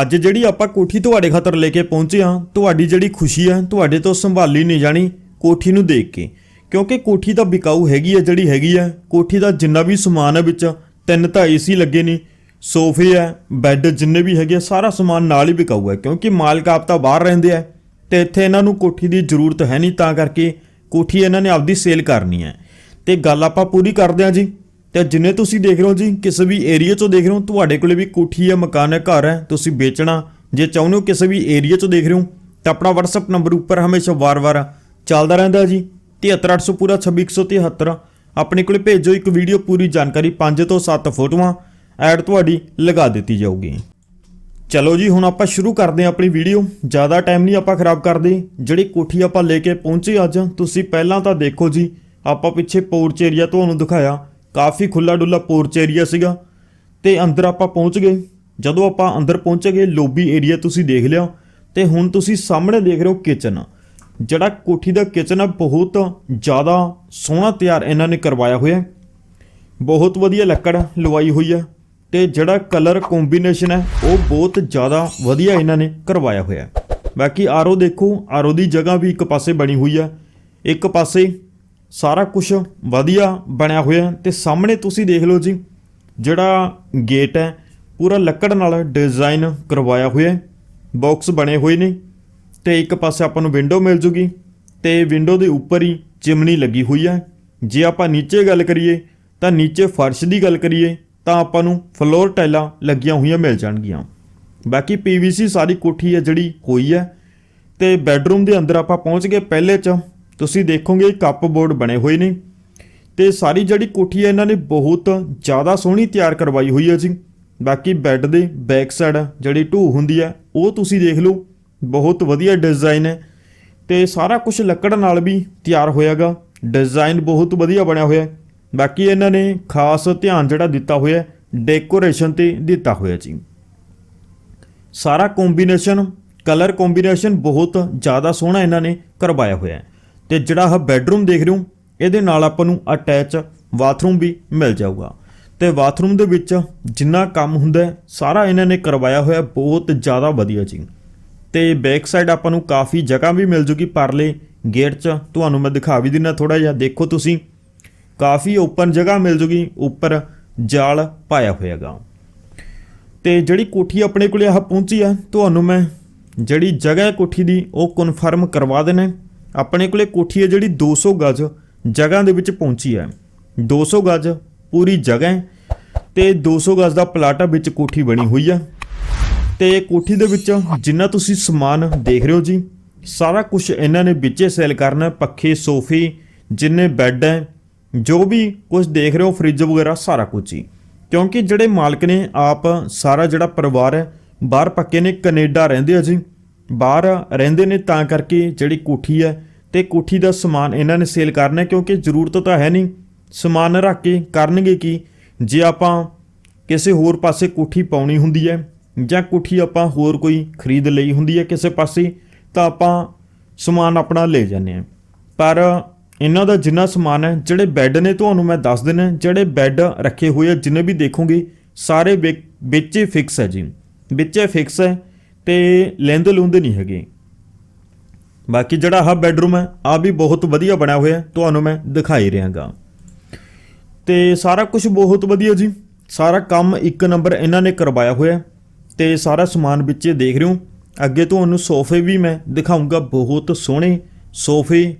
ਅੱਜ ਜਿਹੜੀ ਆਪਾਂ ਕੋਠੀ ਤੁਹਾਡੇ ਖਾਤਰ ਲੈ ਕੇ ਪਹੁੰਚੇ ਹਾਂ ਤੁਹਾਡੀ ਜਿਹੜੀ ਖੁਸ਼ੀ ਹੈ ਤੁਹਾਡੇ ਤੋਂ ਸੰਭਾਲੀ ਨਹੀਂ ਜਾਣੀ ਕੋਠੀ ਨੂੰ ਦੇਖ ਕੇ। ਕਿਉਂਕਿ ਕੋਠੀ ਤਾਂ ਵਿਕਾਊ ਹੈਗੀ ਹੈ ਜਿਹੜੀ ਹੈਗੀ ਹੈ ਕੋਠੀ ਦਾ ਜਿੰਨਾ ਵੀ ਸਮਾਨ ਹੈ ਵਿੱਚ ਤਿੰਨ ਤਾਂ ਏਸੀ ਲੱਗੇ ਨੇ ਸੋਫੇ ਹੈ ਬੈੱਡ ਜਿੰਨੇ ਵੀ ਹੈਗੇ ਆ, ਸਾਰਾ ਸਮਾਨ ਨਾਲ ਹੀ ਵਿਕਾਊ ਹੈ ਕਿਉਂਕਿ ਮਾਲਕ ਆਪ ਤਾਂ ਬਾਹਰ ਰਹਿੰਦੇ ਆ ਤੇ ਇੱਥੇ ਇਹਨਾਂ ਨੂੰ ਕੋਠੀ ਦੀ ਜ਼ਰੂਰਤ ਹੈ ਨਹੀਂ ਤਾਂ ਕਰਕੇ ਕੋਠੀ ਇਹਨਾਂ ਨੇ ਆਪਦੀ ਸੇਲ ਕਰਨੀ ਹੈ। ਤੇ ਗੱਲ ਆਪਾਂ ਪੂਰੀ ਕਰਦੇ ਹਾਂ ਜੀ। ਤੇ ਜਿੰਨੇ ਤੁਸੀਂ ਦੇਖ ਰਹੇ ਹੋ ਜੀ, ਕਿਸੇ ਵੀ ਏਰੀਆ 'ਚੋਂ ਦੇਖ ਰਹੇ ਹੋ, ਤੁਹਾਡੇ ਕੋਲੇ ਵੀ ਕੋਠੀ ਹੈ, ਮਕਾਨ ਹੈ, ਘਰ ਹੈ, ਤੁਸੀਂ ਵੇਚਣਾ। ਜੇ ਚਾਹੁੰਦੇ ਹੋ ਕਿਸੇ ਵੀ ਏਰੀਆ 'ਚੋਂ ਦੇਖ ਰਹੇ ਹੋ, ਤਾਂ ਆਪਣਾ WhatsApp ਨੰਬਰ ਉੱਪਰ ਹਮੇਸ਼ਾ ਵਾਰ-ਵਾਰ ਚੱਲਦਾ ਰਹਿੰਦਾ ਜੀ। 73800 ਪੂਰਾ 26173 ਆਪਣੇ ਕੋਲੇ ਭੇਜੋ ਇੱਕ ਵੀਡੀਓ ਪੂਰੀ ਜਾਣਕਾਰੀ 5 ਤੋਂ 7 ਫੋਟੋਆਂ, ਐਡ ਤੁਹਾਡੀ ਲਗਾ ਦਿੱਤੀ ਜਾਊਗੀ। ਚਲੋ ਜੀ, ਹੁਣ ਆਪਾਂ ਸ਼ੁਰੂ ਕਰਦੇ ਹਾਂ ਆਪਣੀ ਵੀਡੀਓ ਜ਼ਿਆਦਾ ਟਾਈਮ ਨਹੀਂ ਆਪਾਂ ਖਰਾਬ ਕਰਦੇ। ਜਿਹੜੀ ਕੋਠੀ ਆਪਾਂ ਲੈ ਕੇ ਪਹੁੰਚੇ ਅੱਜ, ਤੁਸੀਂ ਪਹਿਲਾਂ ਤਾਂ ਦੇਖੋ ਜੀ, ਆਪਾਂ ਪਿੱਛੇ ਪੋਰਚ ਏਰੀਆ ਤੁਹਾਨੂੰ ਦਿਖਾਇਆ। ਕਾਫੀ ਖੁੱਲਾ ਡੁੱਲਾ ਪੋਰਚ ਏਰੀਆ ਸੀਗਾ ਤੇ ਅੰਦਰ ਆਪਾਂ ਪਹੁੰਚ ਗਏ। ਜਦੋਂ ਆਪਾਂ ਅੰਦਰ ਪਹੁੰਚ ਗਏ, ਲੋਬੀ ਏਰੀਆ ਤੁਸੀਂ ਦੇਖ ਲਿਆ ਤੇ ਹੁਣ ਤੁਸੀਂ ਸਾਹਮਣੇ ਦੇਖ ਰਹੇ ਹੋ ਕਿਚਨ। ਜਿਹੜਾ ਕੋਠੀ ਦਾ ਕਿਚਨ ਆ, ਬਹੁਤ ਜ਼ਿਆਦਾ ਸੋਹਣਾ ਤਿਆਰ ਇਹਨਾਂ ਨੇ ਕਰਵਾਇਆ ਹੋਇਆ ਬਹੁਤ ਵਧੀਆ ਲੱਕੜ ਲਵਾਈ ਹੋਈ ਹੈ ਤੇ ਜਿਹੜਾ ਕਲਰ ਕੰਬੀਨੇਸ਼ਨ ਹੈ, ਉਹ ਬਹੁਤ ਜ਼ਿਆਦਾ ਵਧੀਆ ਇਹਨਾਂ ਨੇ ਕਰਵਾਇਆ ਹੋਇਆ ਹੈ। ਬਾਕੀ ਆਰੋ ਦੇਖੋ ਆਰੋ ਦੀ ਜਗ੍ਹਾ ਵੀ ਇੱਕ ਪਾਸੇ ਬਣੀ ਹੋਈ ਹੈ। ਇੱਕ ਪਾਸੇ ਸਾਰਾ ਕੁਝ ਵਧੀਆ ਬਣਿਆ ਹੋਇਆ ਹੈ ਤੇ ਸਾਹਮਣੇ ਤੁਸੀਂ ਦੇਖ ਲਓ ਜੀ, ਜਿਹੜਾ ਗੇਟ ਹੈ, ਪੂਰਾ ਲੱਕੜ ਨਾਲ ਡਿਜ਼ਾਈਨ ਕਰਵਾਇਆ ਹੋਇਆ ਹੈ। ਬਾਕਸ ਬਣੇ ਹੋਏ ਨੇ ਤੇ ਇੱਕ ਪਾਸੇ ਆਪਾਂ ਨੂੰ ਵਿੰਡੋ ਮਿਲ ਜੂਗੀ ਤੇ ਵਿੰਡੋ ਦੇ ਉੱਪਰ ਹੀ ਚਿਮਨੀ ਲੱਗੀ ਹੋਈ ਹੈ। ਜੇ ਆਪਾਂ ਨੀਚੇ ਗੱਲ ਕਰੀਏ, ਤਾਂ ਨੀਚੇ ਫਰਸ਼ ਦੀ ਗੱਲ ਕਰੀਏ, ਤਾਂ ਆਪਾਂ ਨੂੰ ਫਲੋਰ ਟਾਈਲਾਂ ਲੱਗੀਆਂ ਹੋਈਆਂ ਮਿਲ ਜਾਣਗੀਆਂ। ਬਾਕੀ ਪੀਵੀਸੀ ਸਾਰੀ ਕੋਠੀ ਹੈ ਜਿਹੜੀ ਹੋਈ ਹੈ ਤੇ ਬੈੱਡਰੂਮ ਦੇ ਅੰਦਰ ਆਪਾਂ ਪਹੁੰਚ ਗਏ। ਪਹਿਲੇ ਚ ਤੁਸੀਂ ਦੇਖੋਗੇ ਕੱਪ ਬੋਰਡ ਬਣੇ ਹੋਏ ਨੇ ਤੇ ਸਾਰੀ ਜਿਹੜੀ ਕੋਠੀ ਹੈ, ਇਹਨਾਂ ਨੇ ਬਹੁਤ ਜ਼ਿਆਦਾ ਸੋਹਣੀ ਤਿਆਰ ਕਰਵਾਈ ਹੋਈ ਹੈ ਜੀ। ਬਾਕੀ ਬੈੱਡ ਦੇ ਬੈਕ ਸਾਈਡ ਜਿਹੜੀ ਢੂ ਹੁੰਦੀ ਹੈ, ਉਹ ਤੁਸੀਂ ਦੇਖ ਲਓ, ਬਹੁਤ ਵਧੀਆ ਡਿਜ਼ਾਈਨ ਹੈ ਤੇ ਸਾਰਾ ਕੁਝ ਲੱਕੜ ਨਾਲ ਵੀ ਤਿਆਰ ਹੋਇਆਗਾ। ਡਿਜ਼ਾਈਨ ਬਹੁਤ ਵਧੀਆ ਬਣਿਆ ਹੋਇਆ ਬਾਕੀ ਇਹਨਾਂ ਨੇ ਖਾਸ ਧਿਆਨ ਜਿਹੜਾ ਦਿੱਤਾ ਹੋਇਆ ਡੈਕੋਰੇਸ਼ਨ ਤੇ ਦਿੱਤਾ ਹੋਇਆ ਜੀ। ਸਾਰਾ ਕੰਬੀਨੇਸ਼ਨ, ਕਲਰ ਕੰਬੀਨੇਸ਼ਨ ਬਹੁਤ ਜ਼ਿਆਦਾ ਸੋਹਣਾ ਇਹਨਾਂ ਨੇ ਕਰਵਾਇਆ ਹੋਇਆ ਹੈ। ਤੇ ਜਿਹੜਾ ਆਹ ਬੈੱਡਰੂਮ ਦੇਖ ਰਹੇ ਹੋ, ਇਹਦੇ ਨਾਲ ਆਪਾਂ ਨੂੰ ਅਟੈਚ ਬਾਥਰੂਮ ਵੀ ਮਿਲ ਜਾਊਗਾ। ਤੇ ਬਾਥਰੂਮ ਦੇ ਵਿੱਚ ਜਿੰਨਾ ਕੰਮ ਹੁੰਦਾ ਸਾਰਾ ਇਹਨਾਂ ਨੇ ਕਰਵਾਇਆ ਹੋਇਆ, ਬਹੁਤ ਜ਼ਿਆਦਾ ਵਧੀਆ ਜੀ। ਤੇ ਬੈਕ ਸਾਈਡ ਆਪਾਂ ਨੂੰ ਕਾਫੀ ਜਗ੍ਹਾ ਵੀ ਮਿਲ ਜੂਗੀ ਪਰਲੇ ਗੇਟ 'ਚ। ਤੁਹਾਨੂੰ ਮੈਂ ਦਿਖਾ ਵੀ ਦਿੰਨਾ ਥੋੜਾ ਜਿਹਾ, ਦੇਖੋ ਤੁਸੀਂ। ਕਾਫੀ ਓਪਨ ਜਗ੍ਹਾ ਮਿਲ ਜੂਗੀ, ਉੱਪਰ ਜਾਲ ਪਾਇਆ ਹੋਇਆਗਾ। ਤੇ ਜਿਹੜੀ ਕੋਠੀ ਆਪਣੇ ਕੋਲੇ ਆਹ ਪਹੁੰਚੀ ਆ, ਤੁਹਾਨੂੰ ਮੈਂ ਜਿਹੜੀ ਜਗ੍ਹਾ ਹੈ ਕੋਠੀ ਦੀ, ਉਹ ਕਨਫਰਮ ਕਰਵਾ ਦੇਣਾ ਆਪਣੇ ਕੋਲੇ ਕੋਠੀ ਹੈ ਜਿਹੜੀ 200 ਗਜ ਜਗ੍ਹਾ ਦੇ ਵਿੱਚ ਪਹੁੰਚੀ ਹੈ। 200 ਗਜ ਪੂਰੀ ਜਗ੍ਹਾ ਹੈ ਤੇ 200 ਗਜ ਦਾ ਪਲਾਟਾ ਵਿੱਚ ਕੋਠੀ ਬਣੀ ਹੋਈ ਹੈ। ਤੇ ਕੋਠੀ ਦੇ ਵਿੱਚ ਜਿੰਨਾ ਤੁਸੀਂ ਸਮਾਨ ਦੇਖ ਰਹੇ ਹੋ ਜੀ, ਸਾਰਾ ਕੁਝ ਇਹਨਾਂ ਨੇ ਵਿੱਚੇ ਸੇਲ ਕਰਨਾ ਪੱਖੇ, ਸੋਫੇ, ਜਿੰਨੇ ਬੈੱਡ ਹੈ, ਜੋ ਵੀ ਕੁਝ ਦੇਖ ਰਹੇ ਹੋ, ਫ੍ਰਿਜ ਵਗੈਰਾ, ਸਾਰਾ ਕੁਝ ਹੀ ਕਿਉਂਕਿ ਜਿਹੜੇ ਮਾਲਕ ਨੇ ਆਪ ਸਾਰਾ ਜਿਹੜਾ ਪਰਿਵਾਰ ਹੈ, ਬਾਹਰ ਪੱਕੇ ਨੇ, ਕੈਨੇਡਾ ਰਹਿੰਦੇ ਆ ਜੀ। ਬਾਹਰ ਰਹਿੰਦੇ ਨੇ, ਤਾਂ ਕਰਕੇ ਜਿਹੜੀ ਕੋਠੀ ਹੈ ਤੇ ਕੋਠੀ ਦਾ ਸਮਾਨ ਇਹਨਾਂ ਨੇ ਸੇਲ ਕਰਨਾ ਕਿਉਂਕਿ ਜ਼ਰੂਰਤ ਤਾਂ ਹੈ ਨਹੀਂ। ਸਮਾਨ ਰੱਖ ਕੇ ਕਰਨਗੇ ਕੀ? ਜੇ ਆਪਾਂ ਕਿਸੇ ਹੋਰ ਪਾਸੇ ਕੋਠੀ ਪਾਉਣੀ ਹੁੰਦੀ ਹੈ ਜਾਂ ਕੋਠੀ ਆਪਾਂ ਹੋਰ ਕੋਈ ਖਰੀਦ ਲਈ ਹੁੰਦੀ ਹੈ ਕਿਸੇ ਪਾਸੇ, ਤਾਂ ਆਪਾਂ ਸਮਾਨ ਆਪਣਾ ਲੈ ਜਾਂਦੇ ਹਾਂ। ਪਰ ਇਹਨਾਂ ਦਾ ਜਿੰਨਾ ਸਮਾਨ ਹੈ, ਜਿਹੜੇ ਬੈੱਡ ਨੇ ਤੁਹਾਨੂੰ ਮੈਂ ਦੱਸ ਦਿੰਦਾ, ਜਿਹੜੇ ਬੈੱਡ ਰੱਖੇ ਹੋਏ ਆ, ਜਿੰਨੇ ਵੀ ਦੇਖੋਗੇ, ਸਾਰੇ ਵਿ- ਵਿੱਚ ਫਿਕਸ ਹੈ ਜੀ। ਵਿੱਚ ਫਿਕਸ ਹੈ। ਤੇ ਲੈਂਦ ਲੁੰਦ ਨਹੀਂ ਹੈਗੇ। ਬਾਕੀ ਜਿਹੜਾ ਆਹ ਬੈੱਡਰੂਮ ਹੈ ਆ ਵੀ ਬਹੁਤ ਵਧੀਆ ਬਣਿਆ ਹੋਇਆ ਤੁਹਾਨੂੰ ਮੈਂ ਦਿਖਾਈ ਰਿਹਾਗਾ। ਤੇ ਸਾਰਾ ਕੁਝ ਬਹੁਤ ਵਧੀਆ ਜੀ। ਸਾਰਾ ਕੰਮ ਇੱਕ ਨੰਬਰ ਇਹਨਾਂ ਨੇ ਕਰਵਾਇਆ ਹੋਇਆ ਹੈ ਤੇ ਸਾਰਾ ਸਮਾਨ ਵਿੱਚ ਦੇਖ ਰਹੇ ਹੋ। ਅੱਗੇ ਤੁਹਾਨੂੰ ਸੋਫੇ ਵੀ ਮੈਂ ਦਿਖਾਉਂਗਾ ਬਹੁਤ ਸੋਹਣੇ ਸੋਫੇ।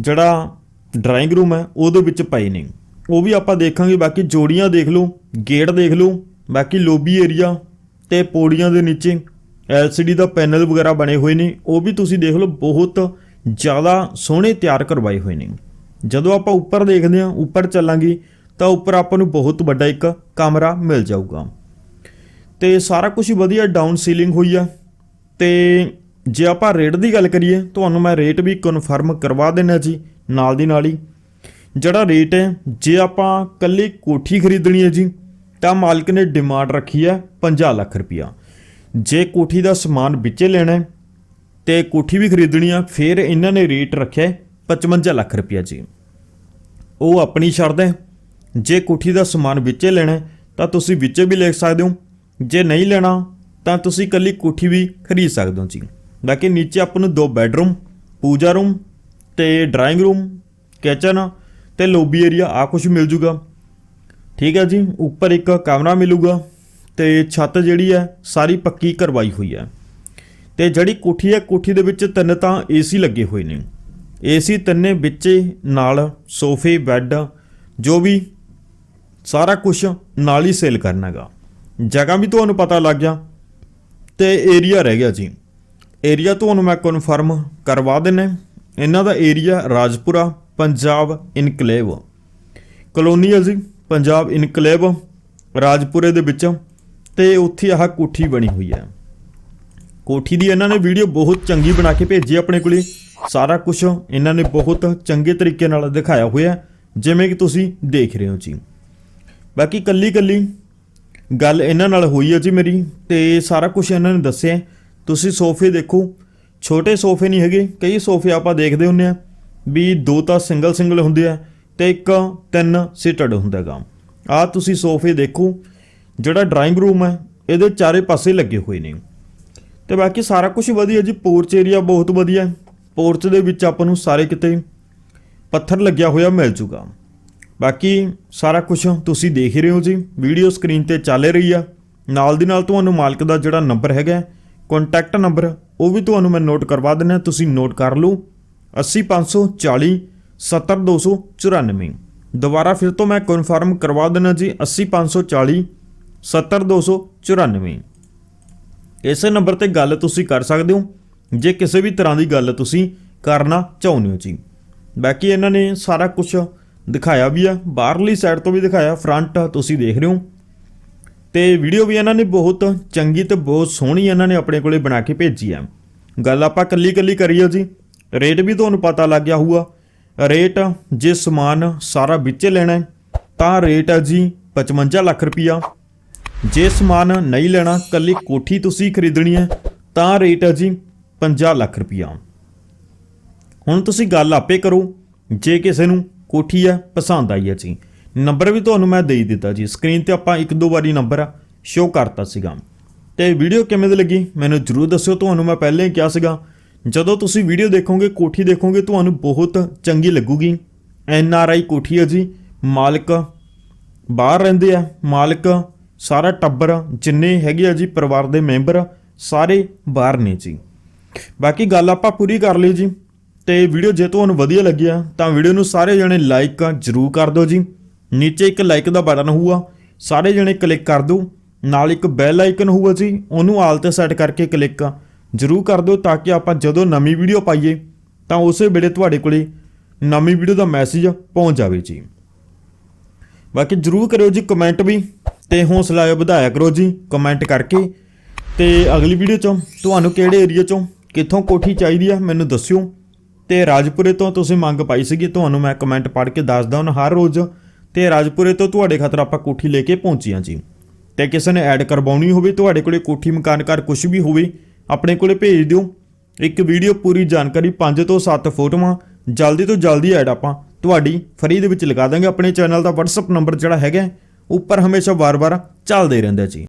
ਜਿਹੜਾ ਡਰਾਇੰਗ ਰੂਮ ਹੈ, ਉਹਦੇ ਵਿੱਚ ਪਏ ਨੇ। ਉਹ ਵੀ ਆਪਾਂ ਦੇਖਾਂਗੇ, ਬਾਕੀ ਜੋੜੀਆਂ ਦੇਖ ਲਓ, ਗੇਟ ਦੇਖ ਲਓ, ਬਾਕੀ ਲੋਬੀ ਏਰੀਆ ਤੇ ਪੌੜੀਆਂ ਦੇ ਨੀਚੇ LCD ਦਾ ਪੈਨਲ ਵਗੈਰਾ ਬਣੇ ਹੋਏ ਨੇ। ਉਹ ਵੀ ਤੁਸੀਂ ਦੇਖ ਲਓ, ਬਹੁਤ ਜ਼ਿਆਦਾ ਸੋਹਣੇ ਤਿਆਰ ਕਰਵਾਏ ਹੋਏ ਨੇ। ਜਦੋਂ ਆਪਾਂ ਉੱਪਰ ਦੇਖਦੇ ਹਾਂ, ਉੱਪਰ ਚੱਲਾਂਗੇ, ਤਾਂ ਉੱਪਰ ਆਪਾਂ ਨੂੰ ਬਹੁਤ ਵੱਡਾ ਇੱਕ ਕਮਰਾ ਮਿਲ ਜਾਊਗਾ। ਤੇ ਸਾਰਾ ਕੁਝ ਵਧੀਆ ਡਾਊਨ ਸੀਲਿੰਗ ਹੋਈ ਆ। ਤੇ ਜੇ ਆਪਾਂ ਰੇਟ ਦੀ ਗੱਲ ਕਰੀਏ, ਤੁਹਾਨੂੰ ਮੈਂ ਰੇਟ ਵੀ ਕਨਫਰਮ ਕਰਵਾ ਦੇਣਾ ਜੀ, ਨਾਲ ਦੀ ਨਾਲ ਹੀ। ਜਿਹੜਾ ਰੇਟ ਹੈ, ਜੇ ਆਪਾਂ ਕੱਲੀ ਕੋਠੀ ਖਰੀਦਣੀ ਹੈ ਜੀ ਤਾਂ ਮਾਲਕ ਨੇ ਡਿਮਾਂਡ ਰੱਖੀ ਹੈ 50 ਲੱਖ ਰੁਪਇਆ ਜੇ ਕੋਠੀ ਦਾ ਸਮਾਨ ਵਿੱਚੇ ਲੈਣਾ ਹੈ ਤੇ ਕੋਠੀ ਵੀ ਖਰੀਦਣੀ ਆ, ਫਿਰ ਇਹਨਾਂ ਨੇ ਰੇਟ ਰੱਖਿਆ ਹੈ 55 ਲੱਖ ਰੁਪਇਆ ਜੀ। ਉਹ ਆਪਣੀ ਸ਼ਰਤ ਹੈ, ਜੇ ਕੋਠੀ ਦਾ ਸਮਾਨ ਵਿੱਚੇ ਲੈਣਾ ਤਾਂ ਤੁਸੀਂ ਵਿੱਚੇ ਵੀ ਲੈ ਸਕਦੇ ਹੋ। ਜੇ ਨਹੀਂ ਲੈਣਾ, ਤਾਂ ਤੁਸੀਂ ਇਕੱਲੀ ਕੋਠੀ ਵੀ ਖਰੀਦ ਸਕਦੇ ਹੋ ਜੀ। ਬਾਕੀ ਨੀਚੇ ਆਪਾਂ ਨੂੰ ਦੋ ਬੈਡਰੂਮ, ਪੂਜਾ ਰੂਮ ਤੇ ਡਰਾਇੰਗ ਰੂਮ, ਕਿਚਨ ਤੇ ਲੋਬੀ ਏਰੀਆ ਆ ਕੁਝ ਮਿਲ ਜੂਗਾ। ਠੀਕ ਹੈ ਜੀ, ਉੱਪਰ ਇੱਕ ਕਮਰਾ ਮਿਲੂਗਾ ਤੇ ਛੱਤ ਜਿਹੜੀ ਹੈ, ਸਾਰੀ ਪੱਕੀ ਕਰਵਾਈ ਹੋਈ ਹੈ। ਤੇ ਜਿਹੜੀ ਕੋਠੀ ਹੈ, ਕੋਠੀ ਦੇ ਵਿੱਚ ਤਿੰਨ ਤਾਂ ਏਸੀ ਲੱਗੇ ਹੋਏ ਨੇ। ਏਸੀ ਤਿੰਨੇ ਵਿੱਚ ਨਾਲ ਸੋਫੇ, ਬੈੱਡ, ਜੋ ਵੀ ਸਾਰਾ ਕੁਝ ਨਾਲ ਹੀ ਸੇਲ ਕਰਨਾਗਾ ਜਗ੍ਹਾ ਵੀ ਤੁਹਾਨੂੰ ਪਤਾ ਲੱਗ ਗਿਆ ਤੇ ਏਰੀਆ ਰਹਿ ਗਿਆ ਜੀ। ਏਰੀਆ ਤੁਹਾਨੂੰ ਮੈਂ ਕਨਫਰਮ ਕਰਵਾ ਦਿੰਨਾ। ਇਹਨਾਂ ਦਾ area Rajpura, Punjab enclave colony ਹੈ ਜੀ। ਪੰਜਾਬ ਇਨਕਲੇਵ ਰਾਜਪੁਰੇ ਦੇ ਵਿੱਚ ਤੇ ਉੱਥੇ ਆਹ ਕੋਠੀ ਬਣੀ ਹੋਈ ਹੈ। ਕੋਠੀ ਦੀ ਇਹਨਾਂ ਨੇ ਵੀਡੀਓ ਬਹੁਤ ਚੰਗੀ ਬਣਾ ਕੇ ਭੇਜੀ ਆਪਣੇ ਕੋਲੇ। ਸਾਰਾ ਕੁਝ ਇਹਨਾਂ ਨੇ ਬਹੁਤ ਚੰਗੇ ਤਰੀਕੇ ਨਾਲ ਦਿਖਾਇਆ ਹੋਇਆ ਜਿਵੇਂ ਕਿ ਤੁਸੀਂ ਦੇਖ ਰਹੇ ਹੋ ਜੀ। ਬਾਕੀ ਕੱਲੀ ਕੱਲੀ ਗੱਲ ਇਹਨਾਂ ਨਾਲ ਹੋਈ ਹੈ ਜੀ ਮੇਰੀ, ਤੇ ਸਾਰਾ ਕੁਝ ਇਹਨਾਂ ਨੇ ਦੱਸਿਆ ਤੁਸੀਂ ਸੋਫੇ ਦੇਖੋ, ਛੋਟੇ ਸੋਫੇ ਨਹੀਂ ਹੈਗੇ, ਕਈ ਸੋਫੇ ਆਪਾਂ ਦੇਖਦੇ ਹੁੰਨੇ ਆ ਵੀ ਦੋ ਤਾਂ ਸਿੰਗਲ ਸਿੰਗਲ ਹੁੰਦੇ ਆ ਤੇ ਇੱਕ, ਤਿੰਨ ਸੀਟਡ ਹੁੰਦਾ ਹੈਗਾ। ਆ ਤੁਸੀਂ ਸੋਫੇ ਦੇਖੋ, ਜਿਹੜਾ ਡਰਾਇੰਗ ਰੂਮ ਹੈ, ਇਹਦੇ ਚਾਰੇ ਪਾਸੇ ਲੱਗੇ ਹੋਏ ਨੇ। ਤੇ ਬਾਕੀ ਸਾਰਾ ਕੁਝ ਵਧੀਆ ਜੀ ਪੋਰਚ ਏਰੀਆ ਬਹੁਤ ਵਧੀਆ ਪੋਰਚ ਦੇ ਵਿੱਚ ਆਪਾਂ ਨੂੰ ਸਾਰੇ ਕਿਤੇ ਪੱਥਰ ਲੱਗਿਆ ਹੋਇਆ ਮਿਲ ਜੂਗਾ। ਬਾਕੀ ਸਾਰਾ ਕੁਝ ਤੁਸੀਂ ਦੇਖ ਰਹੇ ਹੋ ਜੀ ਵੀਡੀਓ ਸਕਰੀਨ ਤੇ ਚੱਲ ਰਹੀ ਆ। ਨਾਲ ਦੀ ਨਾਲ ਤੁਹਾਨੂੰ ਮਾਲਕ ਦਾ ਜਿਹੜਾ ਨੰਬਰ ਹੈਗਾ ਕੰਟੈਕਟ ਨੰਬਰ ਉਹ ਵੀ ਤੁਹਾਨੂੰ ਮੈਂ ਨੋਟ ਕਰਵਾ ਦਿੰਦਾ, ਤੁਸੀਂ ਨੋਟ ਕਰ ਲਓ। 80540 70294 ਦੁਬਾਰਾ ਫਿਰ ਤੋਂ ਮੈਂ ਕਨਫਰਮ ਕਰਵਾ ਦਿੰਦਾ ਜੀ 80540 70294 ਇਸੇ ਨੰਬਰ ਤੇ ਗੱਲ ਤੁਸੀਂ ਕਰ ਸਕਦੇ ਹੋ। ਜੇ ਕਿਸੇ ਵੀ ਤਰ੍ਹਾਂ ਦੀ ਗੱਲ ਤੁਸੀਂ ਕਰਨਾ ਚਾਹੁੰਦੇ ਹੋ ਜੀ। ਬਾਕੀ ਇਹਨਾਂ ਨੇ ਸਾਰਾ ਕੁਝ ਦਿਖਾਇਆ ਵੀ ਆ, ਬਾਹਰਲੀ ਸਾਈਡ ਤੋਂ ਵੀ ਦਿਖਾਇਆ ਫਰੰਟ ਤੁਸੀਂ ਦੇਖ ਰਹੇ ਹੋ। ਤੇ ਵੀਡੀਓ ਵੀ ਇਹਨਾਂ ਨੇ ਬਹੁਤ ਚੰਗੀ ਤੇ ਬਹੁਤ ਸੋਹਣੀ ਇਹਨਾਂ ਨੇ ਆਪਣੇ ਕੋਲੇ ਬਣਾ ਕੇ ਭੇਜੀ ਆ। ਗੱਲ ਆਪਾਂ ਕੱਲੀ ਕੱਲੀ ਕਰੀਏ ਜੀ ਰੇਟ ਵੀ ਤੁਹਾਨੂੰ ਪਤਾ ਲੱਗ ਗਿਆ ਹੋਊਗਾ। ਰੇਟ ਜੇ ਸਮਾਨ ਸਾਰਾ ਵਿੱਚੇ ਲੈਣਾ ਤਾਂ ਰੇਟ ਹੈ ਜੀ 55 ਲੱਖ ਰੁਪਈਆ। ਜੇ ਸਮਾਨ ਨਹੀਂ ਲੈਣਾ, ਕੱਲੀ ਕੋਠੀ ਤੁਸੀਂ ਖਰੀਦਣੀ ਹੈ, ਤਾਂ ਰੇਟ ਹੈ ਜੀ 50 ਲੱਖ ਰੁਪਈਆ। ਹੁਣ ਤੁਸੀਂ ਗੱਲ ਆਪੇ ਕਰੋ, ਜੇ ਕਿਸੇ ਨੂੰ ਕੋਠੀ ਹੈ, ਪਸੰਦ ਆਈ ਹੈ ਜੀ। ਨੰਬਰ ਵੀ ਤੁਹਾਨੂੰ ਮੈਂ ਦੇ ਦਿੱਤਾ ਜੀ। ਸਕਰੀਨ ਤੇ ਆਪਾਂ ਇੱਕ ਦੋ ਵਾਰੀ ਨੰਬਰ ਸ਼ੋ ਕਰਤਾ ਸੀਗਾ। ਤੇ ਵੀਡੀਓ ਕਿਵੇਂ ਦੀ ਲੱਗੀ, ਮੈਨੂੰ ਜਰੂਰ ਦੱਸਿਓ। ਤੁਹਾਨੂੰ ਮੈਂ ਪਹਿਲਾਂ ਹੀ ਕਿਹਾ ਸੀਗਾ ਜਦੋਂ ਤੁਸੀਂ ਵੀਡੀਓ ਦੇਖੋਗੇ, ਕੋਠੀ ਦੇਖੋਗੇ, ਤੁਹਾਨੂੰ ਬਹੁਤ ਚੰਗੀ ਲੱਗੂਗੀ। ਐਨ ਆਰ ਆਈ ਕੋਠੀ ਹੈ ਜੀ, ਮਾਲਕ ਬਾਹਰ ਰਹਿੰਦੇ ਆ, ਮਾਲਕ ਸਾਰਾ ਟੱਬਰ, ਜਿੰਨੇ ਹੈਗੇ ਆ ਜੀ, ਪਰਿਵਾਰ ਦੇ ਮੈਂਬਰ, ਸਾਰੇ ਬਾਹਰ ਨੇ ਜੀ। ਬਾਕੀ ਗੱਲ ਆਪਾਂ ਪੂਰੀ ਕਰ ਲਈ ਜੀ, ਤੇ ਵੀਡੀਓ ਜੇ ਤੁਹਾਨੂੰ ਵਧੀਆ ਲੱਗਿਆ, ਤਾਂ ਵੀਡੀਓ ਨੂੰ ਸਾਰੇ ਜਣੇ ਲਾਈਕ ਜਰੂਰ ਕਰ ਦਿਓ ਜੀ। ਨੀਚੇ ਇੱਕ ਲਾਈਕ ਦਾ ਬਟਨ ਹੋਊਗਾ, ਸਾਰੇ ਜਣੇ ਕਲਿੱਕ ਕਰ ਦਿਓ। ਨਾਲ ਇੱਕ ਬੈਲ ਆਈਕਨ ਹੋਊਗਾ ਜੀ, ਉਹਨੂੰ ਆਲ ਤੇ ਸੈੱਟ ਕਰਕੇ ਕਲਿੱਕ ਜਰੂਰ ਕਰ ਦਿਓ ਤਾਂ ਕਿ ਆਪਾਂ ਜਦੋਂ ਨਵੀਂ ਵੀਡੀਓ ਪਾਈਏ ਤਾਂ ਉਸੇ ਵੇਲੇ ਤੁਹਾਡੇ ਕੋਲੇ ਨਵੀਂ ਵੀਡੀਓ ਦਾ ਮੈਸੇਜ ਪਹੁੰਚ ਜਾਵੇ ਜੀ। ਬਾਕੀ ਜਰੂਰ ਕਰਿਓ ਜੀ ਕਮੈਂਟ ਵੀ ਤੇ ਹੌਸਲਾ ਵਧਾਇਆ ਕਰੋ ਜੀ ਕਮੈਂਟ ਕਰਕੇ ਤੇ ਅਗਲੀ ਵੀਡੀਓ ਚੋਂ ਤੁਹਾਨੂੰ ਕਿਹੜੇ ਏਰੀਆ ਚੋਂ ਕਿੱਥੋਂ ਕੋਠੀ ਚਾਹੀਦੀ ਆ ਮੈਨੂੰ ਦੱਸਿਓ ਤੇ ਰਾਜਪੁਰੇ ਤੋਂ ਤੁਸੀਂ ਮੰਗ ਪਾਈ ਸੀਗੀ, ਤੁਹਾਨੂੰ ਮੈਂ ਕਮੈਂਟ ਪੜ੍ਹ ਕੇ ਦੱਸਦਾ ਹਾਂ ਹਰ ਰੋਜ਼ ਤੇ ਰਾਜਪੁਰੇ ਤੋਂ ਤੁਹਾਡੇ ਖਾਤਰ ਆਪਾਂ ਕੋਠੀ ਲੈ ਕੇ ਪਹੁੰਚੀਆਂ ਜੀ। ਤੇ ਕਿਸੇ ਨੇ ਐਡ ਕਰਵਾਉਣੀ ਹੋਵੇ, ਤੁਹਾਡੇ ਕੋਲੇ ਕੋਠੀ, ਮਕਾਨ, ਘਰ ਕੁਝ ਵੀ ਹੋਵੇ ਆਪਣੇ ਕੋਲੇ ਭੇਜ ਦਿਓ। ਇੱਕ ਵੀਡੀਓ ਪੂਰੀ ਜਾਣਕਾਰੀ 5 ਤੋਂ 7 ਫੋਟੋਆਂ। ਜਲਦੀ ਤੋਂ ਜਲਦੀ ਐਡ ਆਪਾਂ। ਤੁਹਾਡੀ ਫਰੀ ਦੇ ਵਿੱਚ ਲਗਾ ਦਾਂਗੇ। ਆਪਣੇ ਚੈਨਲ ਦਾ WhatsApp ਨੰਬਰ ਜਿਹੜਾ ਹੈਗਾ ਉੱਪਰ ਹਮੇਸ਼ਾ ਵਾਰ-ਵਾਰ ਚੱਲਦੇ ਰਹਿੰਦਾ ਜੀ।